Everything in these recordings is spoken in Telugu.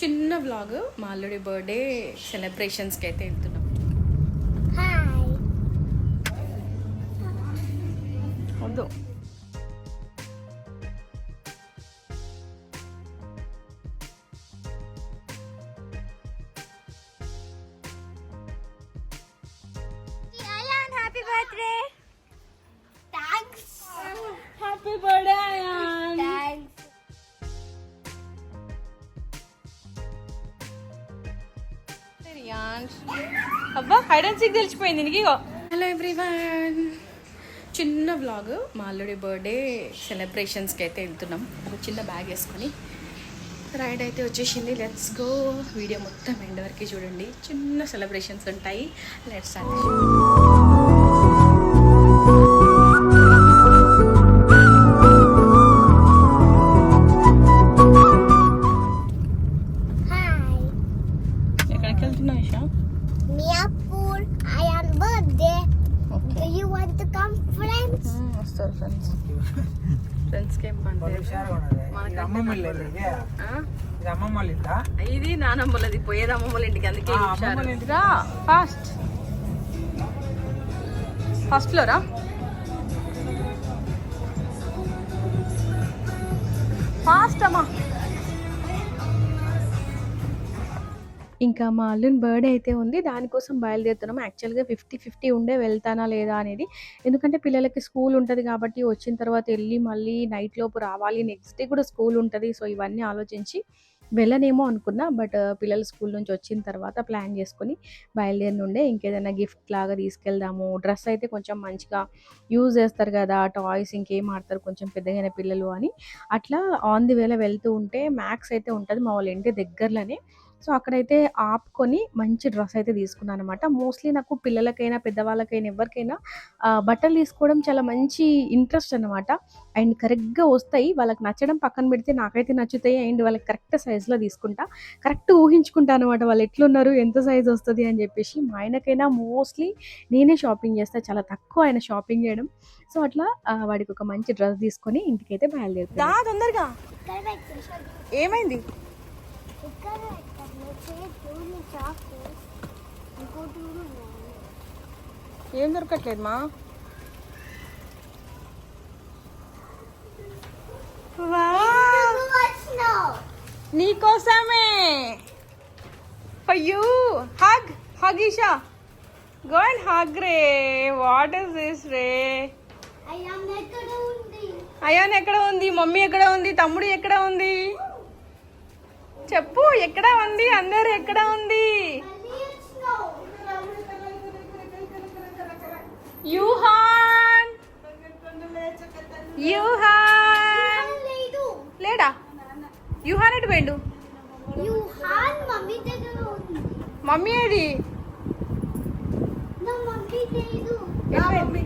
చిన్న వ్లాగ్ మా అల్లుడి బర్త్డే సెలబ్రేషన్స్కి అయితే వెళ్తున్నాం. హాయ్ వద్దు. అబ్బా హైడ్ అండ్ సీక్ తెలిసిపోయింది నీకు హలో ఎవ్రీవన్ చిన్న బ్లాగ్ మా అల్లుడి బర్త్డే సెలబ్రేషన్స్కి అయితే వెళ్తున్నాం. ఒక చిన్న బ్యాగ్ వేసుకొని రైడ్ అయితే వచ్చేసింది. లెట్స్ గో వీడియో మొత్తం ఎండ్ వరకు చూడండి. చిన్న సెలబ్రేషన్స్ ఉంటాయి. లెట్స్ హాయ్ అమ్మమ్మల ఇంటికి అందుకే ఇంటికి. ఫాస్ట్. First flora? ఫాస్ట్ అమ్మా. ఇంకా మా అల్లుని బర్త్డే అయితే ఉంది. దానికోసం బయలుదేరుతున్నాం. యాక్చువల్గా ఫిఫ్టీ ఫిఫ్టీ ఉండే వెళ్తానా లేదా అనేది. ఎందుకంటే పిల్లలకి స్కూల్ ఉంటుంది కాబట్టి వచ్చిన తర్వాత వెళ్ళి మళ్ళీ నైట్ లోపు రావాలి. నెక్స్ట్ డే కూడా స్కూల్ ఉంటుంది. సో ఇవన్నీ ఆలోచించి వెళ్ళనేమో అనుకున్నా బట్ పిల్లలు స్కూల్ నుంచి వచ్చిన తర్వాత ప్లాన్ చేసుకొని బయలుదేరి నుండే ఇంకేదైనా గిఫ్ట్ లాగా తీసుకెళ్దాము. డ్రెస్ అయితే కొంచెం మంచిగా యూజ్ చేస్తారు కదా టాయ్స్ ఇంకేం ఆడతారు కొంచెం పెద్దగైన పిల్లలు అని. అట్లా ఆన్ ది వేళ వెళ్తూ ఉంటే మ్యాక్స్ అయితే ఉంటుంది మా వాళ్ళ ఇంటి దగ్గరలోనే. సో అక్కడైతే ఆపుకొని మంచి డ్రెస్ అయితే తీసుకున్నాను అనమాట మోస్ట్లీ నాకు పిల్లలకైనా పెద్దవాళ్ళకైనా ఎవరికైనా బట్టలు తీసుకోవడం చాలా మంచి ఇంట్రెస్ట్ అనమాట అండ్ కరెక్ట్గా వస్తాయి. వాళ్ళకి నచ్చడం పక్కన పెడితే నాకైతే నచ్చుతాయి. అండ్ వాళ్ళకి కరెక్ట్ సైజులో తీసుకుంటా. కరెక్ట్ ఊహించుకుంటా అనమాట వాళ్ళు ఎట్లున్నారు ఎంత సైజ్ వస్తుంది అని చెప్పేసి. మా ఆయనకైనా మోస్ట్లీ నేనే షాపింగ్ చేస్తా. చాలా తక్కువ ఆయన షాపింగ్ చేయడం. సో అట్లా వాడికి ఒక మంచి డ్రెస్ తీసుకొని ఇంటికైతే బయలుదేరుతా తొందరగా. ఏమైంది? ఏం దొరకట్లేదు మా? నీకోసమే for you hug hug Eesha. Go and hug ray. What is this రే? అయాన్ ఎక్కడ ఉంది? మమ్మీ ఎక్కడ ఉంది? తమ్ముడు ఎక్కడ ఉంది? చెప్పు ఎక్కడ ఉంది? అందరు ఎక్కడ ఉంది? యూహాన్! యూహాన్! లేడా? యూహాన్ ఎటు పోయిండు? యు హాన్ మమ్మీ ఏది మమ్మీ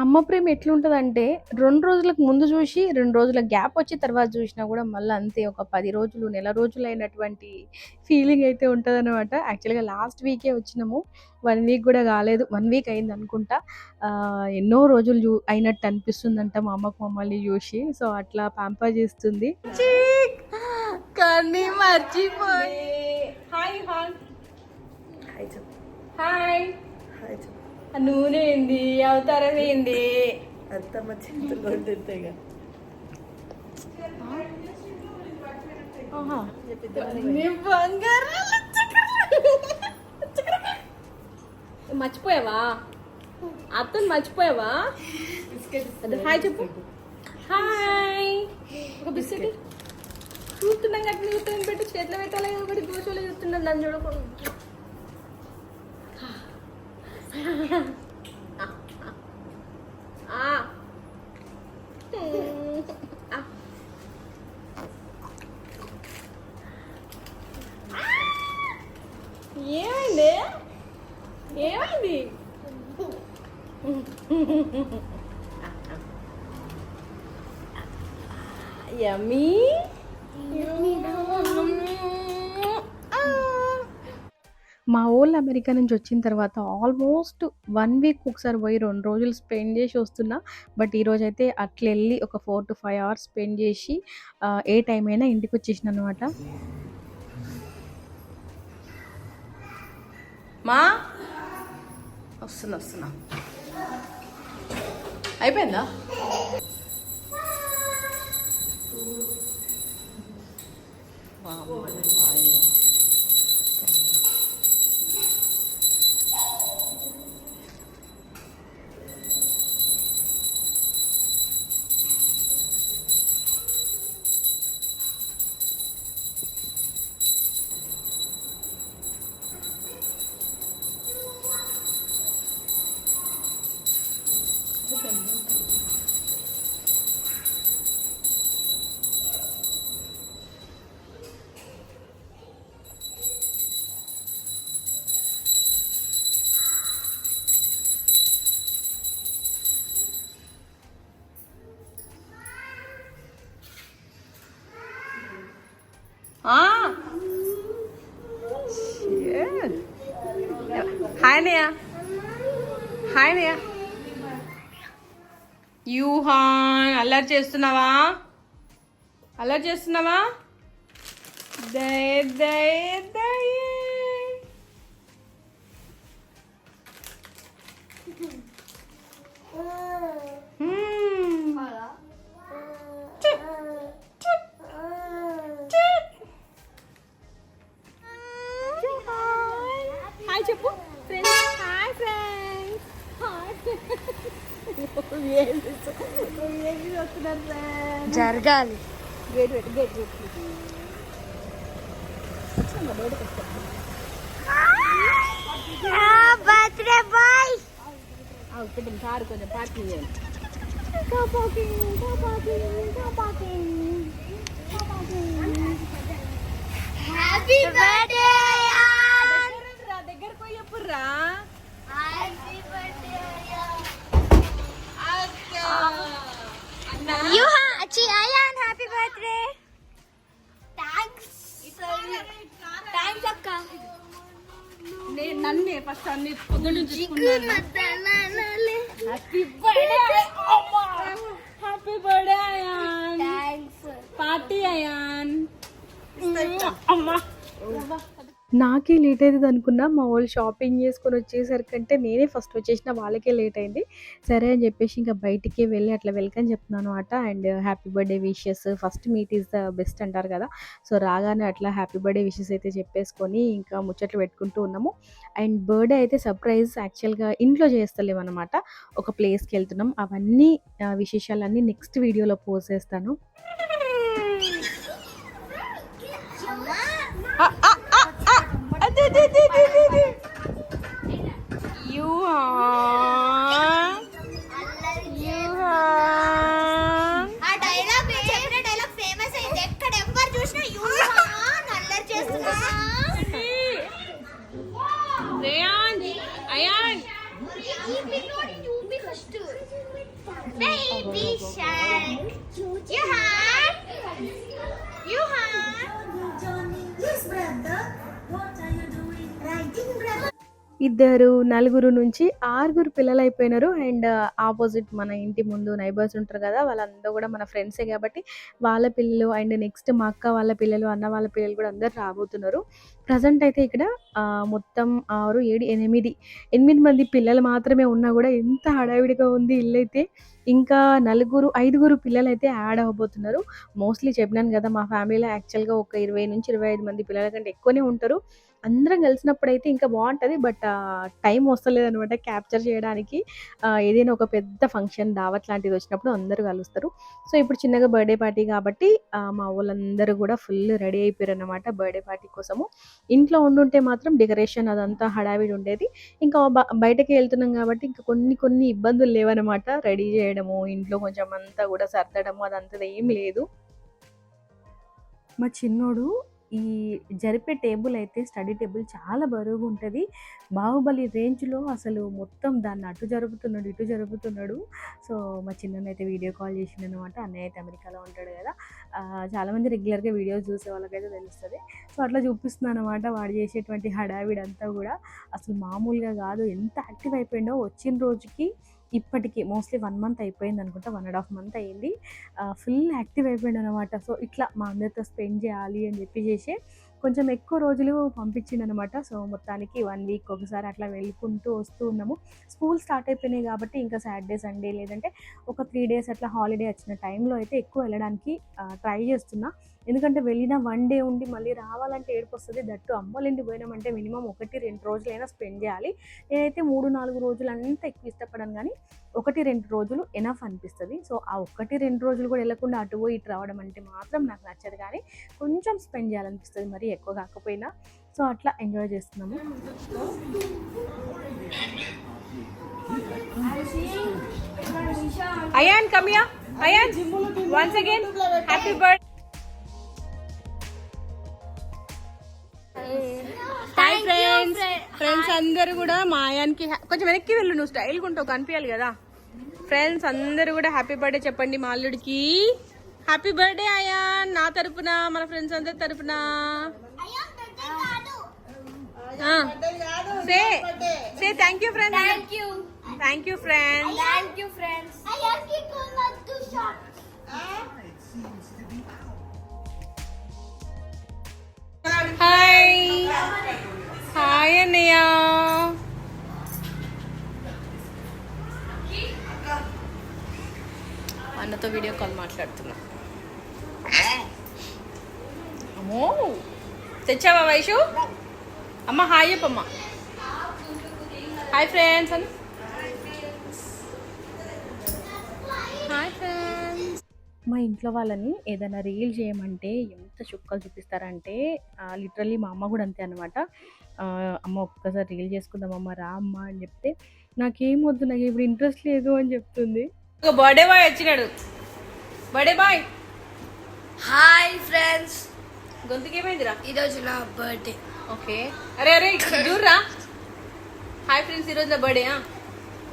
అమ్మ ప్రేమ ఎట్లుంటుందంటే రెండు రోజులకు ముందు చూసి రెండు రోజుల గ్యాప్ వచ్చి తర్వాత చూసినా కూడా మళ్ళీ అంతే ఒక పది రోజులు నెల రోజులు అయినటువంటి ఫీలింగ్ అయితే ఉంటుంది అనమాట యాక్చువల్గా లాస్ట్ వీకే వచ్చినాము. వన్ వీక్ కూడా కాలేదు. వన్ వీక్ అయింది అనుకుంటా. ఎన్నో రోజులు చూ అయినట్టు అనిపిస్తుందంట మా అమ్మకు మమ్మల్ని చూసి. సో అట్లా పంపర్ చేస్తుంది. కానీ మర్చిపోయి. Hi hi. హాయ్ ఆ నూనె ఏంది? అవతారం ఏంది? అత్తమ్మ చక్రాలు. మర్చిపోయావా? అత్తను మర్చిపోయావా? అది హాయ్ చెప్పు. హాయ్. ఒక బిస్కెట్. చూస్తున్నాం కట్టి చూస్తున్నాను పెట్టి చేతిలో పెట్టాలి ఒకటి దోశలో చూస్తున్నాను. నన్ను చూడకుండా ఆ. ఆ. ఏమైంది ఏమైంది యమ్మీ మా ఓల్డ్ అమెరికా నుంచి వచ్చిన తర్వాత ఆల్మోస్ట్ వన్ వీక్ ఒకసారి పోయి రెండు రోజులు స్పెండ్ చేసి వస్తున్నా. బట్ ఈరోజు అయితే అట్లా వెళ్ళి ఒక four to five hours spend చేసి ఏ టైం అయినా ఇంటికి వచ్చేసిన అనమాట మా? వస్తున్నా వస్తున్నా. అయిపోయిందా? Wow. హాయ్ అన్నయ్య హాయ్ అన్నయ్య యూహాన్ అల్లరి చేస్తున్నావా? అల్లరి చేస్తున్నావా? దయ దయ దయ హాయ్ చెప్పు ఫ్రెండ్స్ హాయ్ ఫ్రెండ్స్ జరగాలి గేట్ పెట్టు గేట్ గేట్ బర్త్డే బాయ్ కొంచెం కారు కొంచెం పార్కింగ్ చేయండి హ్యాపీ బర్త్డే దగ్గర పోయి చెప్పుర్రా హ్యాపీ బర్త్డే యూహా అచ్చి Ayaan happy birthday thanks thanks అక్క నేను నన్నే ఫస్ట్ అన్ని పొద్దున్న నుంచి happy happy birthday Ayaan thanks party Ayaan అమ్మా నాకే లేట్ అవుతుంది అనుకున్నా. మా వాళ్ళు షాపింగ్ చేసుకొని వచ్చేసరికంటే నేనే ఫస్ట్ వచ్చేసిన వాళ్ళకే లేట్ అయింది. సరే అని చెప్పేసి ఇంకా బయటికి వెళ్ళి అట్లా వెల్కమ్ చెప్తున్నాను అనమాట and happy birthday wishes. First meet is the best అంటారు కదా. సో రాగానే అట్లా హ్యాపీ బర్త్డే విషెస్ అయితే చెప్పేసుకొని ఇంకా ముచ్చట్లు పెట్టుకుంటూ ఉన్నాము. అండ్ బర్త్డే అయితే సర్ప్రైజ్ యాక్చువల్గా ఇంట్లో చేస్తలేము అనమాట ఒక ప్లేస్కి వెళ్తున్నాం. అవన్నీ విశేషాలన్నీ నెక్స్ట్ వీడియోలో పోస్ట్ చేస్తాను. యూహాన్ యూహాన్ ఆ డైలాగ్ ఇద్దరు నలుగురు నుంచి ఆరుగురు పిల్లలు అయిపోయినారు అండ్ ఆపోజిట్ మన ఇంటి ముందు నైబర్స్ ఉంటారు కదా వాళ్ళందరూ కూడా మన ఫ్రెండ్సే కాబట్టి వాళ్ళ పిల్లలు అండ్ నెక్స్ట్ మా అక్క వాళ్ళ పిల్లలు అన్న వాళ్ళ పిల్లలు కూడా అందరు రాబోతున్నారు. ప్రజెంట్ అయితే ఇక్కడ మొత్తం ఆరు ఏడు ఎనిమిది ఎనిమిది మంది పిల్లలు మాత్రమే ఉన్నా కూడా ఎంత హడావిడిగా ఉంది ఇల్లు అయితే ఇంకా నలుగురు ఐదుగురు పిల్లలు అయితే యాడ్ అవ్వబోతున్నారు. మోస్ట్లీ చెప్పినాను కదా మా ఫ్యామిలీలో యాక్చువల్గా ఒక ఇరవై నుంచి ఇరవై ఐదు మంది పిల్లల కంటే ఎక్కువనే ఉంటారు. అందరం కలిసినప్పుడు అయితే ఇంకా బాగుంటుంది. బట్ టైం వస్తలేదు అనమాట క్యాప్చర్ చేయడానికి. ఏదైనా ఒక పెద్ద ఫంక్షన్ దావత్ లాంటిది వచ్చినప్పుడు అందరూ కలుస్తారు. సో ఇప్పుడు చిన్నగా బర్త్డే పార్టీ కాబట్టి మా వాళ్ళందరూ కూడా ఫుల్ రెడీ అయిపోయారు అనమాట బర్త్డే పార్టీ కోసము. ఇంట్లో ఉండుంటే మాత్రం డెకరేషన్ అదంతా హడావిడి ఉండేది. ఇంకా బయటకి వెళ్తున్నాం కాబట్టి ఇంకా కొన్ని కొన్ని ఇబ్బందులు లేవన్నమాట. రెడీ చేయడము ఇంట్లో కొంచెం అంతా కూడా సర్దడము అదంతా ఏం లేదు. మా చిన్నోడు ఈ జరిపే టేబుల్ అయితే స్టడీ టేబుల్ చాలా బరువుగా ఉంటుంది. బాహుబలి రేంజ్లో అసలు మొత్తం దాన్ని అటు జరుపుతున్నాడు ఇటు జరుపుతున్నాడు. సో మా చిన్న అయితే వీడియో కాల్ చేసిండు అనమాట అన్నయ్య అయితే అమెరికాలో ఉంటాడు కదా. చాలామంది రెగ్యులర్గా వీడియోస్ చూసే వాళ్ళకైతే తెలుస్తుంది. సో అట్లా చూపిస్తున్నాను అనమాట వాడు చేసేటువంటి హడావిడంతా కూడా. అసలు మామూలుగా కాదు. ఎంత యాక్టివ్ అయిపోయిండో వచ్చిన రోజుకి ఇప్పటికి మోస్ట్లీ వన్ మంత్ అయిపోయింది అనుకుంటా వన్ అండ్ హాఫ్ మంత్ అయింది. ఫుల్ యాక్టివ్ అయిపోయాడు అనమాట సో ఇట్లా మా అందరితో స్పెండ్ చేయాలి అని చెప్పి చేసి కొంచెం ఎక్కువ రోజులు పంపించింది అనమాట సో మొత్తానికి వన్ వీక్ ఒకసారి అట్లా వెళ్ళుకుంటూ వస్తూ ఉన్నాము. స్కూల్ స్టార్ట్ అయిపోయినాయి కాబట్టి ఇంకా సాటర్డే సండే లేదంటే ఒక త్రీ డేస్ అట్లా హాలిడే వచ్చిన టైంలో అయితే ఎక్కువ వెళ్ళడానికి ట్రై చేస్తున్నా. ఎందుకంటే వెళ్ళిన వన్ డే ఉండి మళ్ళీ రావాలంటే ఏడుపు వస్తుంది దట్టు అమ్మోళ్ళింటి పోయినామంటే మినిమం ఒకటి రెండు రోజులైనా స్పెండ్ చేయాలి. నేనైతే మూడు నాలుగు రోజులు అంతా ఎక్కువ ఇష్టపడను కానీ ఒకటి రెండు రోజులు ఎనఫ్ అనిపిస్తుంది. సో ఆ ఒకటి రెండు రోజులు కూడా వెళ్ళకుండా అటు పోయి ఇటు రావడం అంటే మాత్రం నాకు నచ్చదు కానీ కొంచెం స్పెండ్ చేయాలనిపిస్తుంది మరి ఎక్కువ కాకపోయినా. సో అట్లా ఎంజాయ్ చేస్తున్నాము. Ayaan come here Ayaan once again happy birth hi friends friends అందరూ కూడా మా ఆయాన్కి హ్యా- కొంచెం వెనక్కి వెళ్ళు నువ్వు స్టైల్గా ఉంటావు కనిపించాలి కదా. ఫ్రెండ్స్ అందరూ కూడా హ్యాపీ బర్త్డే చెప్పండి మా అల్లుడికి హ్యాపీ బర్త్డే అయాన్ నా తరపున మన ఫ్రెండ్స్ అందరి తరపున. Say say thank you friends thank you thank you friends thank you friends hi అన్నయ్య. అన్నతో వీడియో కాల్ మాట్లాడుతున్నా. అమ్మో. తెచ్చావా వైషు? అమ్మ హాయ్ చెప్పమ్మ. హాయ్ ఫ్రెండ్స్ అని హాయ్ ఫ్రెండ్స్. మా ఇంట్లో వాళ్ళని ఏదైనా రీల్ చేయమంటే ఎంత చుక్కలు చూపిస్తారంటే లిటరల్లీ మా అమ్మ కూడా అంతే అనమాట అమ్మ ఒక్కసారి రీల్ చేసుకుందాం అమ్మ రా అమ్మ అని చెప్తే నాకేం వద్దు నాకు ఇప్పుడు ఇంట్రెస్ట్ లేదు అని చెప్తుంది. ఒక బర్త్డే బాయ్ వచ్చినాడు. Birthday boy. Hi friends. గొంతుకి ఏమైందిరా? ఈరోజు నా బర్త్డే. ఓకే. అరే అరే చూడరా. హాయ్ ఫ్రెండ్స్ ఈరోజు నా బర్త్డే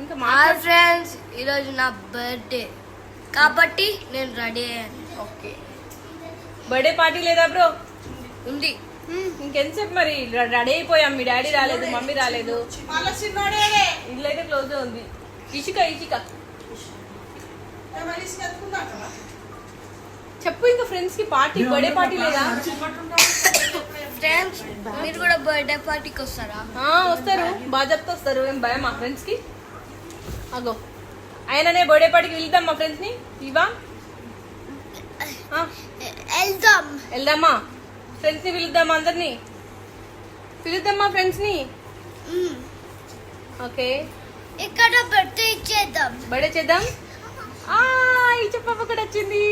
ఇంకా మా ఫ్రెండ్స్ ఈరోజు నా బర్త్డే. కాబట్టి నేను రెడీ అయ్యాను. ఓకే. బర్త్డే పార్టీ లేదా బ్రో? ఉంది. ఇంకెంతసేపు మరి? రెడీ అయిపోయాం. మీ డాడీ రాలేదు మమ్మీ రాలేదు. ఇల్లు అయితే క్లోజ్ ఉంది. ఇషిక ఇషిక. చెప్పు ఇంకా ఫ్రెండ్స్కి పార్టీ బర్త్డే పార్టీ లేదా? ఫ్రెండ్స్ మీరు కూడా బర్త్డే పార్టీకి వస్తారా? ఆ, వస్తారు. బాగా చెప్తా వస్తారు. ఏం భయం మా ఫ్రెండ్స్కి? అగో. ఆయననే బర్త్డే పార్టీకి వెళ్దాం మా ఫ్రెండ్స్ని. ఇవా వెళ్దాం. వెళ్దామా? ఫ్రెండ్స్ని పిలుద్దామా అందరినీ? పిలుద్దామా ఫ్రెండ్స్ని? ఓకే. ఇక్కడ బర్త్డే ఇచ్చేద్దాం. బర్త్డే చేద్దాం? ఆ ఈ చెప్పప్ప కూడా వచ్చింది.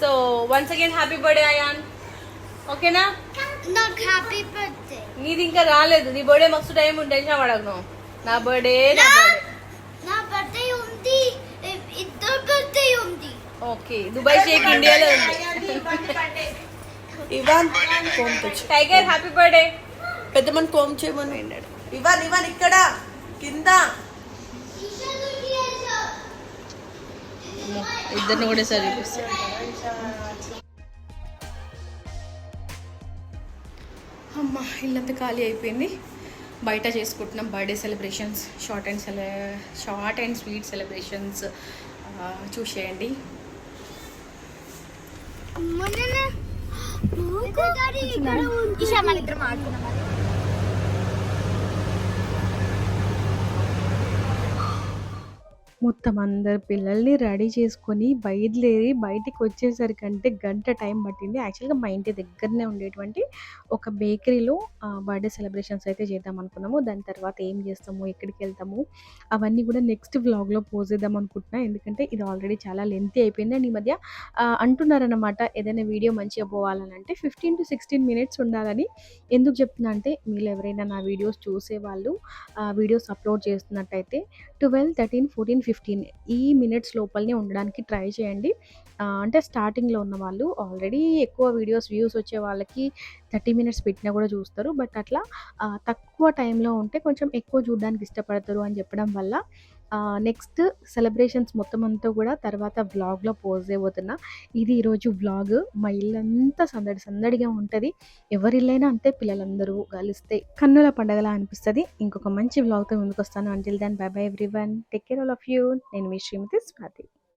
So once again happy birthday Ayaan ఓకేనా? నాకు హ్యాపీ బర్త్డే నీది ఇంకా రాలేదు. నీ బర్త్డే మస్తు టైం ఉంటే టెన్షన్ పడకు. నా బర్త్డే నా బర్త్డే నా బర్త్డే ఉంది ఇద్దరు బర్త్డే ఉంది ఓకే దుబాయ్ షేక్ ఇండియాలో ఉంది. ఇవాన్ కోమ్ తెచ్చు టైగర్ హ్యాపీ బర్త్డే పెద్దమని కోమ్ చేయమని ఇవాన్ ఇవాన్ ఇక్కడ కింద. ఇద్దరిని కూడా సరి అమ్మ ఇల్లంతా ఖాళీ అయిపోయింది. బయట చేసుకుంటున్నాం బర్త్డే సెలబ్రేషన్స్ షార్ట్ అండ్ సెల షార్ట్ అండ్ స్వీట్ సెలబ్రేషన్స్ చూసేయండి. ఇషా మన ఇద్దరం ఆడుకున్నాం మొత్తం అందరు పిల్లల్ని రెడీ చేసుకొని బయలుదేరి బయటికి వచ్చేసరికంటే గంట టైం పట్టింది. యాక్చువల్గా మా ఇంటి దగ్గరనే ఉండేటువంటి ఒక బేకరీలో బర్త్డే సెలబ్రేషన్స్ అయితే చేద్దాం అనుకున్నాము. దాని తర్వాత ఏం చేస్తాము ఎక్కడికి వెళ్తాము అవన్నీ కూడా నెక్స్ట్ వ్లాగ్లో పోస్ట్ చేద్దాం అనుకుంటున్నా. ఎందుకంటే ఇది ఆల్రెడీ చాలా లెంతీ అయిపోయింది. అండ్ ఈ మధ్య అంటున్నారన్నమాట ఏదైనా వీడియో మంచిగా పోవాలని అంటే ఫిఫ్టీన్ టు సిక్స్టీన్ మినిట్స్ ఉండాలని. ఎందుకు చెప్తున్నా అంటే మీరు ఎవరైనా నా వీడియోస్ చూసేవాళ్ళు వీడియోస్ అప్లోడ్ చేస్తున్నట్టయితే ట్వెల్వ్ థర్టీన్ ఫోర్టీన్ ఫిఫ్టీన్ ఈ మినిట్స్ లోపలనే ఉండడానికి ట్రై చేయండి. అంటే స్టార్టింగ్లో ఉన్న వాళ్ళు ఆల్రెడీ ఎక్కువ వీడియోస్ వ్యూస్ వచ్చే వాళ్ళకి థర్టీ మినిట్స్ పెట్టినా కూడా చూస్తారు. బట్ అట్లా తక్కువ టైంలో ఉంటే కొంచెం ఎక్కువ చూడడానికి ఇష్టపడతారు అని చెప్పడం వల్ల నెక్స్ట్ సెలబ్రేషన్స్ మొత్తం అంతా కూడా తర్వాత వ్లాగ్లో పోస్ట్ చేయబోతున్నా ఇది ఈరోజు వ్లాగ్ మా ఇల్లంతా సందడి సందడిగా ఉంటుంది. ఎవరిల్లైనా అంతే పిల్లలందరూ కలిస్తే కన్నుల పండగలా అనిపిస్తుంది. ఇంకొక మంచి వ్లాగ్తో ముందుకు వస్తాను until then bye bye every one take care all of you నేను మీ శ్రీమతి స్వాతి.